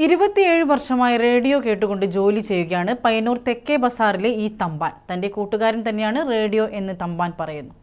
ഇരുപത്തിയേഴ് വർഷമായി റേഡിയോ കേട്ടുകൊണ്ട് ജോലി ചെയ്യുകയാണ് പയ്യന്നൂർ തെക്കേ ബസാറിലെ ഈ തമ്പാൻ. തന്റെ കൂട്ടുകാരൻ തന്നെയാണ് റേഡിയോ എന്ന് തമ്പാൻ പറയുന്നു.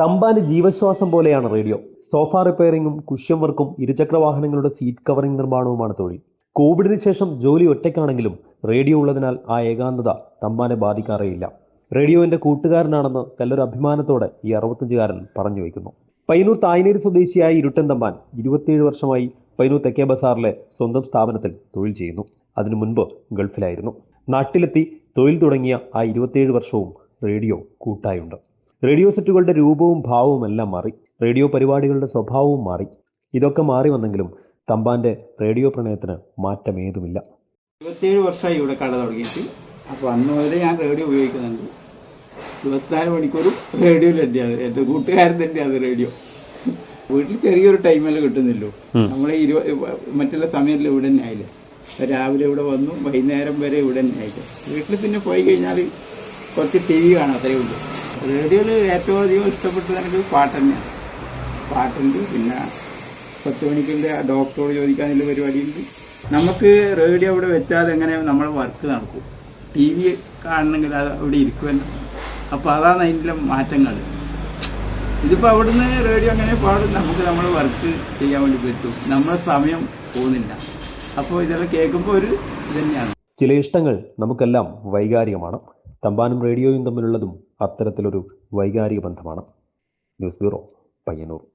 തമ്പാന് ജീവശ്വാസം പോലെയാണ് റേഡിയോ. സോഫ റിപ്പയറിംഗും കുഷ്യൻ വർക്കും ഇരുചക്ര വാഹനങ്ങളുടെ സീറ്റ് കവറിംഗ് നിർമ്മാണവുമാണ് തൊഴിൽ. കോവിഡിന് ശേഷം ജോലി ഒറ്റയ്ക്കാണെങ്കിലും റേഡിയോ ഉള്ളതിനാൽ ആ ഏകാന്തത തമ്പാനെ ബാധിക്കാറേയില്ല. റേഡിയോ എന്റെ കൂട്ടുകാരനാണെന്ന് തല്ലൊരു അഭിമാനത്തോടെ ഈ അറുപത്തഞ്ചുകാരൻ പറഞ്ഞു വയ്ക്കുന്നു പയ്യന്നൂർ തായ്നേരി സ്വദേശിയായ ഇരുട്ടൻ തമ്പാൻ ഇരുപത്തിയേഴ് വർഷമായി പയ്യന്നൂർ തെക്കേ ബസാറിലെ സ്വന്തം സ്ഥാപനത്തിൽ തൊഴിൽ ചെയ്യുന്നു. അതിനു മുൻപ് ഗൾഫിലായിരുന്നു. നാട്ടിലെത്തി തൊഴിൽ തുടങ്ങിയ ആ ഇരുപത്തിയേഴ് വർഷവും റേഡിയോ കൂട്ടായുണ്ട്. റേഡിയോ സെറ്റുകളുടെ രൂപവും ഭാവവും എല്ലാം മാറി. റേഡിയോ പരിപാടികളുടെ സ്വഭാവവും മാറി. ഇതൊക്കെ മാറി വന്നെങ്കിലും തമ്പാന്റെ റേഡിയോ പ്രണയത്തിന് മാറ്റമേതുമില്ല. ഇരുപത്തിയേഴ് വർഷമായി ഇവിടെ കട തുടങ്ങിയിട്ട്. അപ്പോൾ അന്ന് മുതലേ ഞാൻ റേഡിയോ ഉപയോഗിക്കുന്നുണ്ട്. ഇരുപത്തിനാല് മണിക്കൂറും റേഡിയോയിൽ എന്റെ അത് എന്റെ കൂട്ടുകാരൻ തന്നെ അത് റേഡിയോ. വീട്ടിൽ ചെറിയൊരു ടൈമല്ലേ കിട്ടുന്നില്ലോ നമ്മളെ ഇരുപ മറ്റുള്ള സമയത്തിൽ ഇവിടെ തന്നെ ആയില്ലേ? രാവിലെ ഇവിടെ വന്നു വൈകുന്നേരം വരെ ഇവിടെ തന്നെ ആയില്ലേ? വീട്ടിൽ പിന്നെ പോയി കഴിഞ്ഞാൽ കുറച്ച് ടി വി കാണാം അത്രയേ ഉള്ളൂ. റേഡിയോയിൽ ഏറ്റവും അധികം ഇഷ്ടപ്പെട്ടത് എനിക്ക് പാട്ട് തന്നെയാണ്. പാട്ടുണ്ട് പിന്നെ പത്ത് മണിക്കുള്ള ഡോക്ടറോട് ചോദിക്കാനുള്ള പരിപാടിയുണ്ട്. നമുക്ക് റേഡിയോ അവിടെ വെച്ചാൽ എങ്ങനെ നമ്മൾ വർക്ക് നടക്കും. ടി വി കാണണമെങ്കിൽ അത് അവിടെ ഇരിക്കുമല്ലോ. അപ്പോൾ അതാണ് അതിന്റെ മാറ്റങ്ങൾ. ഇതിപ്പോൾ അവിടുന്ന് റേഡിയോ അങ്ങനെ പാടും നമുക്ക് നമ്മൾ വർക്ക് ചെയ്യാൻ വേണ്ടി പറ്റും. നമ്മുടെ സമയം പോകുന്നില്ല. അപ്പോൾ ഇതെല്ലാം കേൾക്കുമ്പോൾ ഒരു ഇത് തന്നെയാണ്. ചില ഇഷ്ടങ്ങൾ നമുക്കെല്ലാം വൈകാരികമാണ്. തമ്പാനും റേഡിയോയും തമ്മിലുള്ളതും അത്തരത്തിലൊരു വൈകാരിക ബന്ധമാണ്. News bureau Payyanur.